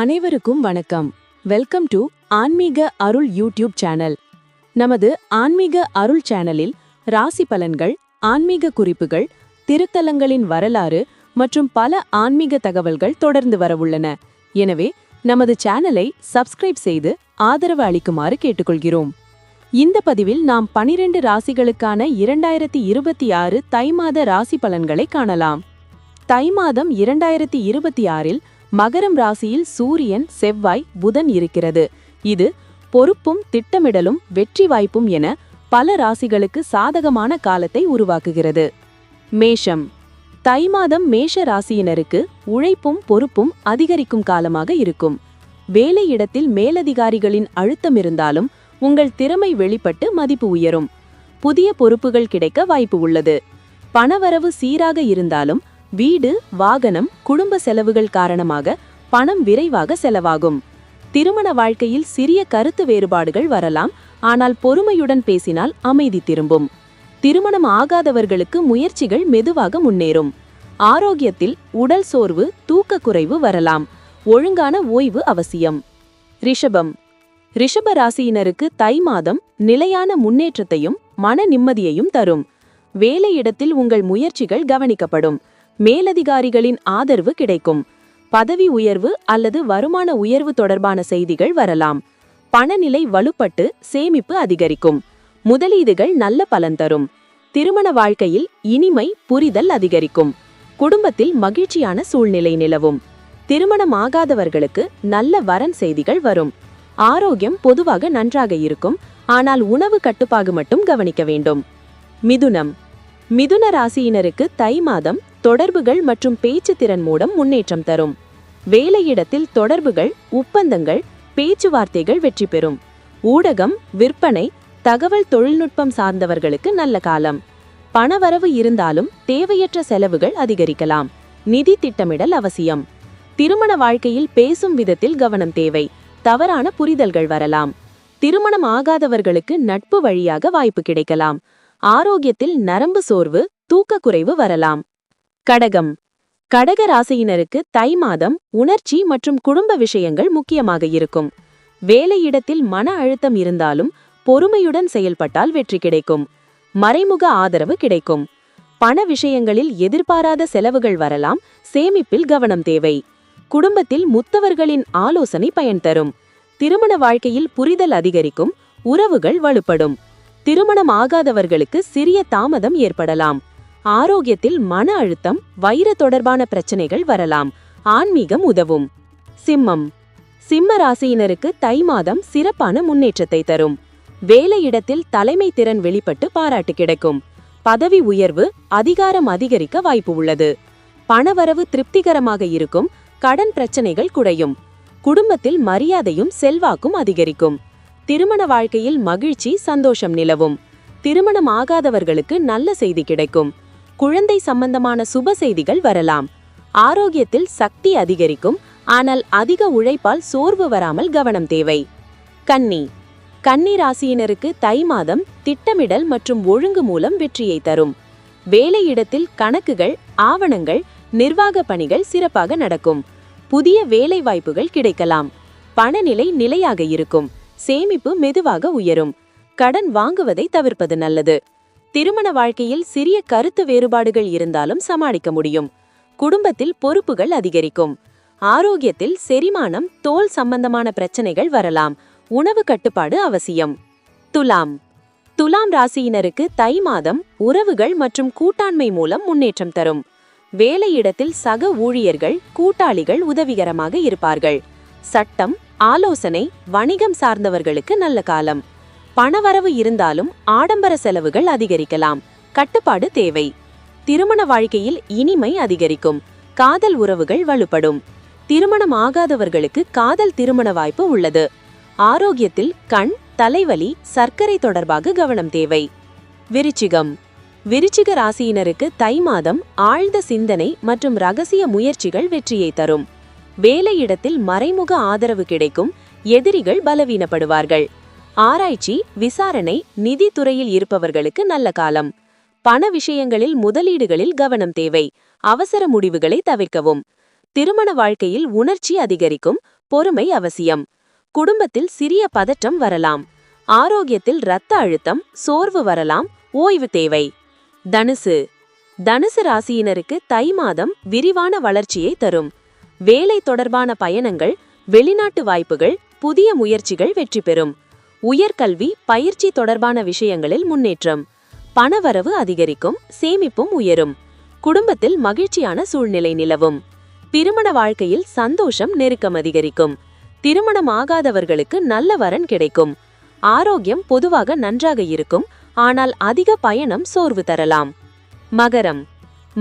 அனைவருக்கும் வணக்கம். Welcome to ஆன்மீக அருள் யூடியூப் சேனல். நமது ஆன்மீக அருள் சேனலில் ராசி பலன்கள் ஆன்மீக குறிப்புகள் திருத்தலங்களின் வரலாறு மற்றும் பல ஆன்மீக தகவல்கள் தொடர்ந்து வரவுள்ளன எனவே நமது சேனலை சப்ஸ்கிரைப் செய்து ஆதரவு அளிக்குமாறு கேட்டுக்கொள்கிறோம். இந்த பதிவில் நாம் பனிரெண்டு ராசிகளுக்கான இரண்டாயிரத்தி இருபத்தி ஆறு தை மாத ராசி பலன்களை காணலாம். தை மாதம் இரண்டாயிரத்தி இருபத்தி ஆறில் மகரம் ராசியில் சூரியன் செவ்வாய் புதன் இருக்கிறது. இது பொறுப்பும் திட்டமிடலும் வெற்றி வாய்ப்பும் என பல ராசிகளுக்கு சாதகமான காலத்தை உருவாக்குகிறது. மேஷம். தை மாதம் மேஷ ராசியினருக்கு உழைப்பும் பொறுப்பும் அதிகரிக்கும் காலமாக இருக்கும். வேலையிடத்தில் மேலதிகாரிகளின் அழுத்தம் இருந்தாலும் உங்கள் திறமை வெளிப்பட்டு மதிப்பு உயரும். புதிய பொறுப்புகள் கிடைக்க வாய்ப்பு உள்ளது. பணவரவு சீராக இருந்தாலும் வீடு வாகனம் குடும்ப செலவுகள் காரணமாக பணம் விரைவாக செலவாகும். திருமண வாழ்க்கையில் சிறிய கருத்து வேறுபாடுகள் வரலாம் ஆனால் பொறுமையுடன் பேசினால் அமைதி திரும்பும். திருமணம் ஆகாதவர்களுக்கு முயற்சிகள் மெதுவாக முன்னேறும். ஆரோக்கியத்தில் உடல் சோர்வு தூக்க குறைவு வரலாம். ஒழுங்கான ஓய்வு அவசியம். ரிஷபம். ரிஷப ராசியினருக்கு தை மாதம் நிலையான முன்னேற்றத்தையும் மன நிம்மதியையும் தரும். வேலையிடத்தில் உங்கள் முயற்சிகள் கவனிக்கப்படும். மேலதிகாரிகளின் ஆதரவு கிடைக்கும். பதவி உயர்வு அல்லது வருமான உயர்வு தொடர்பான செய்திகள் வரலாம். பணநிலை வலுப்பட்டு சேமிப்பு அதிகரிக்கும். முதலீடுகள் நல்ல பலன் தரும். திருமண வாழ்க்கையில் இனிமை புரிதல் அதிகரிக்கும். குடும்பத்தில் மகிழ்ச்சியான சூழ்நிலை நிலவும். திருமணம் ஆகாதவர்களுக்கு நல்ல வரன் செய்திகள் வரும். ஆரோக்கியம் பொதுவாக நன்றாக இருக்கும். ஆனால் உணவு கட்டுப்பாடு மட்டும் கவனிக்க வேண்டும். மிதுனம். மிதுன ராசியினருக்கு தை மாதம் தொடர்புகள் மற்றும் பேச்சு திறன் மூலம் முன்னேற்றம் தரும். வேலையிடத்தில் தொடர்புகள் ஒப்பந்தங்கள் பேச்சுவார்த்தைகள் வெற்றி பெறும். ஊடகம் விற்பனை தகவல் தொழில்நுட்பம் சார்ந்தவர்களுக்கு நல்ல காலம். பணவரவு இருந்தாலும் தேவையற்ற செலவுகள் அதிகரிக்கலாம். நிதி திட்டமிடல் அவசியம். திருமண வாழ்க்கையில் பேசும் விதத்தில் கவனம் தேவை. தவறான புரிதல்கள் வரலாம். திருமணம் ஆகாதவர்களுக்கு நட்பு வழியாக வாய்ப்பு கிடைக்கலாம். ஆரோக்கியத்தில் நரம்பு சோர்வு தூக்க குறைவு வரலாம். கடகம். கடக ராசியினருக்கு தை மாதம் உணர்ச்சி மற்றும் குடும்ப விஷயங்கள் முக்கியமாக இருக்கும். வேலையிடத்தில் மன அழுத்தம் இருந்தாலும் பொறுமையுடன் செயல்பட்டால் வெற்றி கிடைக்கும். மறைமுக ஆதரவு கிடைக்கும். பண விஷயங்களில் எதிர்பாராத செலவுகள் வரலாம் சேமிப்பில் கவனம் தேவை. குடும்பத்தில் முத்தவர்களின் ஆலோசனை பயன் தரும். திருமண வாழ்க்கையில் புரிதல் அதிகரிக்கும் உறவுகள் வலுப்படும். திருமணம் ஆகாதவர்களுக்கு சிறிய தாமதம் ஏற்படலாம். ஆரோக்கியத்தில் மன அழுத்தம் வைர தொடர்பான பிரச்சனைகள் வரலாம். ஆன்மீகம் உதவும். சிம்மம். சிம்ம ராசியினருக்கு தை மாதம் சிறப்பான முன்னேற்றத்தை தரும். வேலையிடத்தில் தலைமை திறன் வெளிப்பட்டு பாராட்டு கிடைக்கும். பதவி உயர்வு அதிகாரம் அதிகரிக்க வாய்ப்பு உள்ளது. பணவரவு திருப்திகரமாக இருக்கும். கடன் பிரச்சனைகள் குறையும். குடும்பத்தில் மரியாதையும் செல்வாக்கும் அதிகரிக்கும். திருமண வாழ்க்கையில் மகிழ்ச்சி சந்தோஷம் நிலவும். திருமணம் ஆகாதவர்களுக்கு நல்ல செய்தி கிடைக்கும். குழந்தை சம்பந்தமான சுப செய்திகள் வரலாம். ஆரோக்கியத்தில் சக்தி அதிகரிக்கும் ஆனால் அதிக உழைப்பால் சோர்வு வராமல் கவனம் தேவை. கன்னி. கன்னி ராசியினருக்கு தை மாதம் திட்டமிடல் மற்றும் ஒழுங்கு மூலம் வெற்றியை தரும். வேலையிடத்தில் கணக்குகள் ஆவணங்கள் நிர்வாக பணிகள் சிறப்பாக நடக்கும். புதிய வேலை வாய்ப்புகள் கிடைக்கலாம். பணநிலை நிலையாக இருக்கும். சேமிப்பு மெதுவாக உயரும். கடன் வாங்குவதை தவிர்ப்பது நல்லது. திருமண வாழ்க்கையில் சிறிய கருத்து வேறுபாடுகள் இருந்தாலும் சமாளிக்க முடியும். குடும்பத்தில் பொறுப்புகள் அதிகரிக்கும். ஆரோக்கியத்தில் செரிமானம் தோல் சம்பந்தமான பிரச்சனைகள் வரலாம். உணவு கட்டுப்பாடு அவசியம். துலாம். துலாம் ராசியினருக்கு தை மாதம் உறவுகள் மற்றும் கூட்டாண்மை மூலம் முன்னேற்றம் தரும். வேலையிடத்தில் சக ஊழியர்கள் கூட்டாளிகள் உதவிகரமாக இருப்பார்கள். சட்டம் ஆலோசனை வணிகம் சார்ந்தவர்களுக்கு நல்ல காலம். பணவரவு இருந்தாலும் ஆடம்பர செலவுகள் அதிகரிக்கலாம். கட்டுப்பாடு தேவை. திருமண வாழ்க்கையில் இனிமை அதிகரிக்கும். காதல் உறவுகள் வலுப்படும். திருமணம் ஆகாதவர்களுக்கு காதல் திருமண வாய்ப்பு உள்ளது. ஆரோக்கியத்தில் கண் தலைவலி சர்க்கரை தொடர்பாக கவனம் தேவை. விருச்சிகம். விருச்சிக ராசியினருக்கு தை மாதம் ஆழ்ந்த சிந்தனை மற்றும் ரகசிய முயற்சிகள் வெற்றியை தரும். வேலையிடத்தில் மறைமுக ஆதரவு கிடைக்கும். எதிரிகள் பலவீனப்படுவார்கள். ஆராய்ச்சி விசாரணை நிதித்துறையில் இருப்பவர்களுக்கு நல்ல காலம். பண விஷயங்களில் முதலீடுகளில் கவனம் தேவை. அவசர முடிவுகளை தவிர்க்கவும். திருமண வாழ்க்கையில் உணர்ச்சி அதிகரிக்கும். பொறுமை அவசியம். குடும்பத்தில் சிறிய பதற்றம் வரலாம். ஆரோக்கியத்தில் இரத்த அழுத்தம் சோர்வு வரலாம். ஓய்வு தேவை. தனுசு. தனுசு ராசியினருக்கு தை மாதம் விரிவான வளர்ச்சியை தரும். வேலை தொடர்பான பயணங்கள் வெளிநாட்டு வாய்ப்புகள் புதிய முயற்சிகள் வெற்றி பெறும். உயர்கல்வி பயிற்சி தொடர்பான விஷயங்களில் முன்னேற்றம். பணவரவு அதிகரிக்கும் சேமிப்பும் உயரும். குடும்பத்தில் மகிழ்ச்சியான சூழ்நிலை நிலவும். திருமண வாழ்க்கையில் சந்தோஷம் நெருக்கம் அதிகரிக்கும். திருமணம் ஆகாதவர்களுக்கு நல்ல வரன் கிடைக்கும். ஆரோக்கியம் பொதுவாக நன்றாக இருக்கும் ஆனால் அதிக பயணம் சோர்வு தரலாம். மகரம்.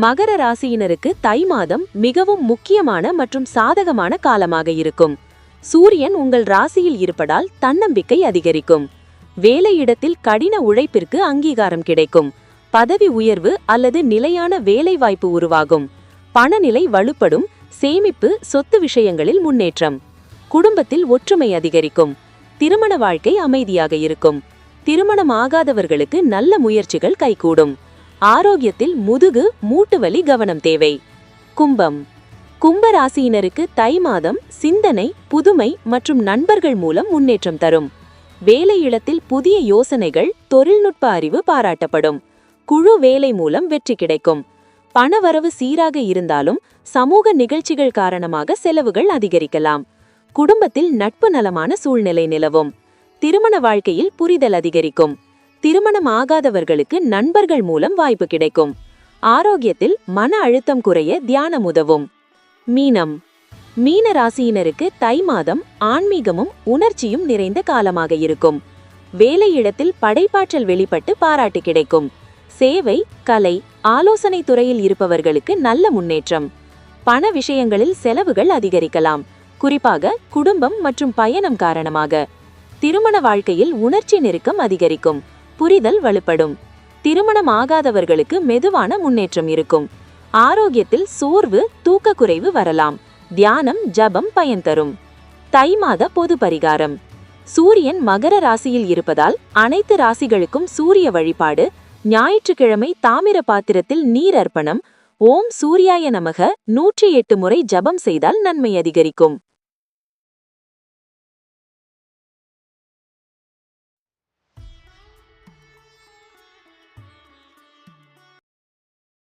மகர ராசியினருக்கு தை மாதம் மிகவும் முக்கியமான மற்றும் சாதகமான காலமாக இருக்கும். சூரியன் உங்கள் ராசியில் இருப்பதால் தன்னம்பிக்கை அதிகரிக்கும். வேலையிடத்தில் கடின உழைப்பிற்கு அங்கீகாரம் கிடைக்கும். பதவி உயர்வு அல்லது நிலையான வேலைவாய்ப்பு உருவாகும். பணநிலை வலுப்படும். சேமிப்பு சொத்து விஷயங்களில் முன்னேற்றம். குடும்பத்தில் ஒற்றுமை அதிகரிக்கும். திருமண வாழ்க்கை அமைதியாக இருக்கும். திருமணம் ஆகாதவர்களுக்கு நல்ல முயற்சிகள் கைகூடும். ஆரோக்கியத்தில் முதுகு மூட்டுவலி கவனம் தேவை. கும்பம். கும்பராசியினருக்கு தை மாதம் சிந்தனை புதுமை மற்றும் நண்பர்கள் மூலம் முன்னேற்றம் தரும். வேலையிடத்தில் புதிய யோசனைகள் தொழில்நுட்ப அறிவு பாராட்டப்படும். குழு வேலை மூலம் வெற்றி கிடைக்கும். பணவரவு சீராக இருந்தாலும் சமூக நிகழ்ச்சிகள் காரணமாக செலவுகள் அதிகரிக்கலாம். குடும்பத்தில் நட்பு நலமான சூழ்நிலை நிலவும். திருமண வாழ்க்கையில் புரிதல் அதிகரிக்கும். திருமணம் ஆகாதவர்களுக்கு நண்பர்கள் மூலம் வாய்ப்பு கிடைக்கும். ஆரோக்கியத்தில் மன அழுத்தம் குறைய தியானம் உதவும். மீனம். மீன ராசியினருக்கு தை மாதம் ஆன்மீகமும் உணர்ச்சியும் நிறைந்த காலமாக இருக்கும். வேலையிடத்தில் படைப்பாற்றல் வெளிப்பட்டு பாராட்டு கிடைக்கும். சேவை கலை ஆலோசனை துறையில் இருப்பவர்களுக்கு நல்ல முன்னேற்றம். பண விஷயங்களில் செலவுகள் அதிகரிக்கலாம். குறிப்பாக குடும்பம் மற்றும் பயணம் காரணமாக. திருமண வாழ்க்கையில் உணர்ச்சி நெருக்கம் அதிகரிக்கும். புரிதல் வலுப்படும். திருமணம் ஆகாதவர்களுக்கு மெதுவான முன்னேற்றம் இருக்கும். ஆரோக்கியத்தில் சோர்வு தூக்கக்குறைவு வரலாம். தியானம் ஜபம் பயன் தரும். தை மாத பொது பரிகாரம். சூரியன் மகர ராசியில் இருப்பதால் அனைத்து ராசிகளுக்கும் சூரிய வழிபாடு ஞாயிற்றுக்கிழமை தாமிர பாத்திரத்தில் நீர் அர்ப்பணம் ஓம் சூர்யாய நமக நூற்றி எட்டு முறை ஜபம் செய்தால் நன்மை அதிகரிக்கும்.